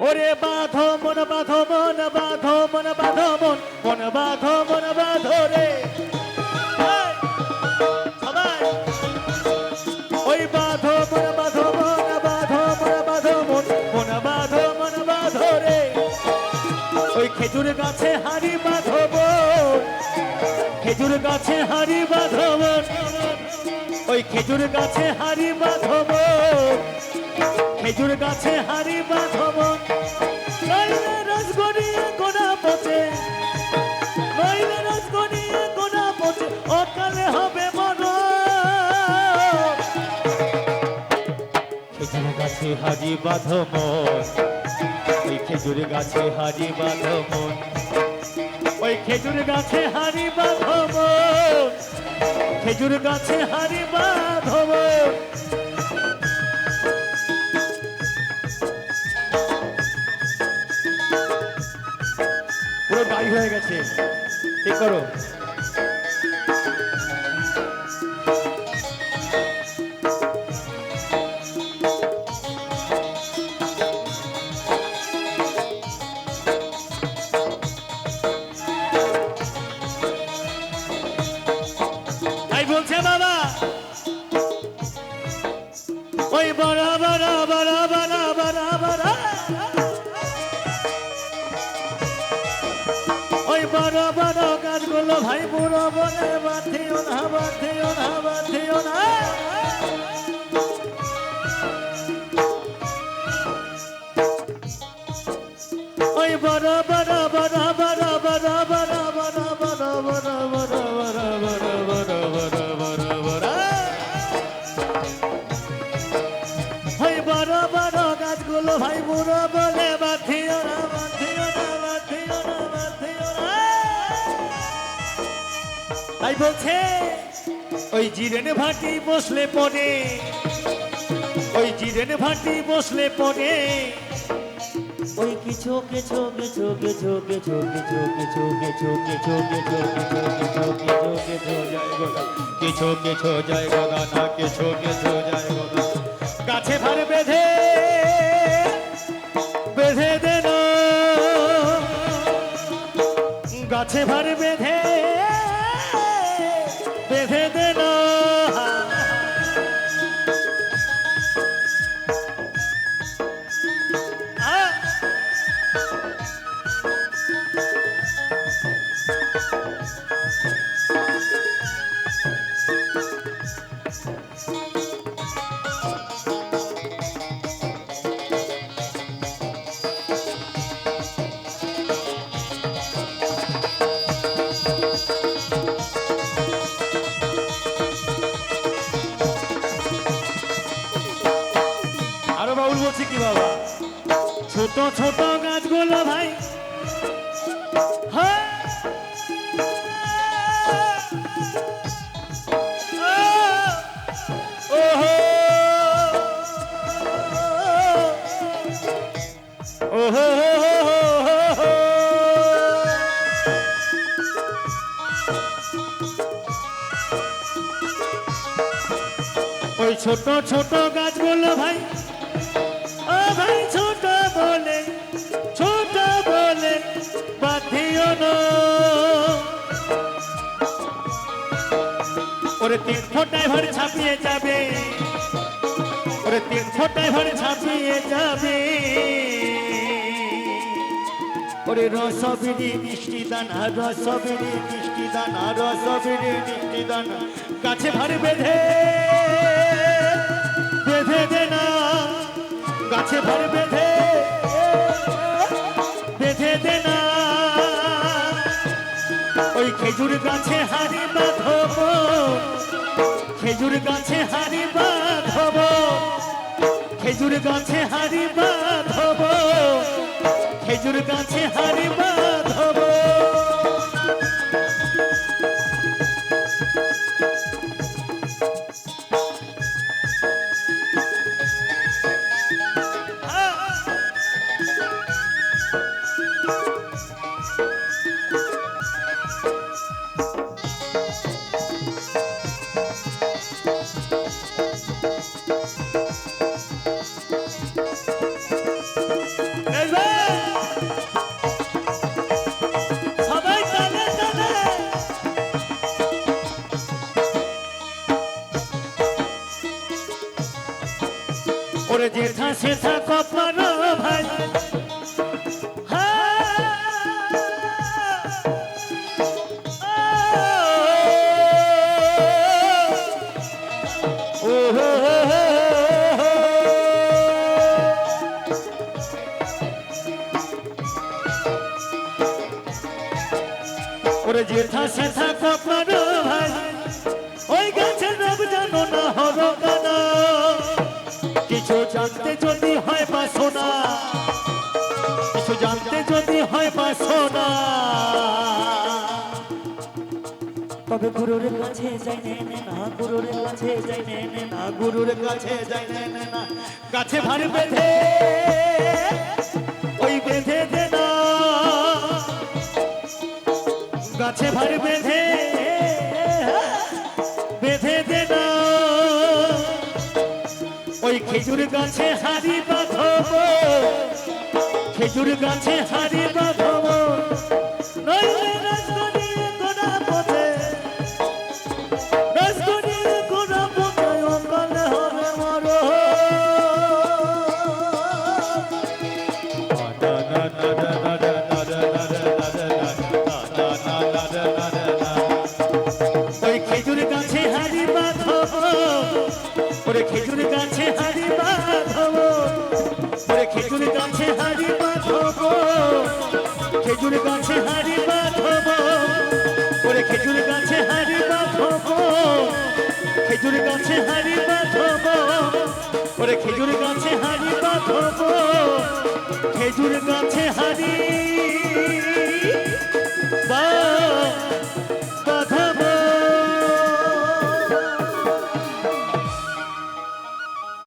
ওরে বাঁধো মন বাঁধো মন বাঁধো মন বাঁধো মন মন বাঁধো মন বাঁধো রে। ওই বাঁধো মন রে। ওই খেজুর গাছে হাড়ি বাঁধো খেজুর গাছে হাড়ি বাঁধো ওই খেজুর গাছে হাড়ি বাঁধো খেজুর গাছে হারি বাঁধব নইলে রসগড়িয়ে খেজুর গাছে ওই খেজুর গাছে হাজি বাঁধব ওই খেজুর গাছে হারি বাঁধব খেজুর গাছে হারি বাঁধব হয়ে গেছে। ঠিক করো। বড় বড় গাছগুলো ভাই বুড়ো বনে বাঁধিও না বাঁধিও না বাঁধিও না ওই বড় বড় বড় বলছে ওই জিরেন ভাটি বসলে পড়ে ওই জিরেন ভাটি বসলে পড়ে ওই কিছু কিছু কিছু কিছু কিছু কিছু কিছু কিছু কিছু কিছু কিছু কিছু কিছু যায় গোটা কিছু কিছু যায় গোটা না কিছু কিছু যায় গোটা গাছে ভার বেঁধে বেঁধে দেন গাছে ভার বাউল বলছি কি বাবা? ছোট ছোট গাছগুলো ভাই। হ্যাঁ। ওই ছোট ছোট গাছগুলো ভাই। ওরে তীর্থ ড্রাইভার ছাপিয়ে যাবে। ওরে তীর্থ ড্রাইভার ছাপিয়ে যাবে। ওরে রসবিড়ি মিষ্টি দানা রসবিড়ি মিষ্টি দানা রসবিড়ি মিষ্টি দানা গাছে ভার বেঁধে বেঁধে দে না। গাছে ভার বেঁধে বেঁধে দে না। ওই খেজুর গাছে হাড়ি বাঁধব খেজুর গাছে হারি বাঁধব। খেজুর গাছে হারি বাঁধব। খেজুর গাছে হারি বাঁধব। সেথা কপাল ভাই। ওরে জেঠা সেথা কপাল কিছু জানতে যদি হয় বাসনা কিছু জানতে যদি হয় বাসনা তবে গুরুর কাছে যাই নে নে গুরুর কাছে যাই নে নে গুরুর কাছে যাই না না গাছে ভার বেঁধে ওই বেঁধে দে না। গাছে ভার বেঁধে খেজুর গাছে হারি বাঁধব। খেজুর গাছে হারি বাঁধবো। খেজুর গাছে হারি বাঁধব, ওরে খেজুর গাছে হারি বাঁধব, খেজুর গাছে হাড়ি বাঁধব, ওরে খেজুর গাছে হারি বাঁধব, খেজুর গাছে হাড়ি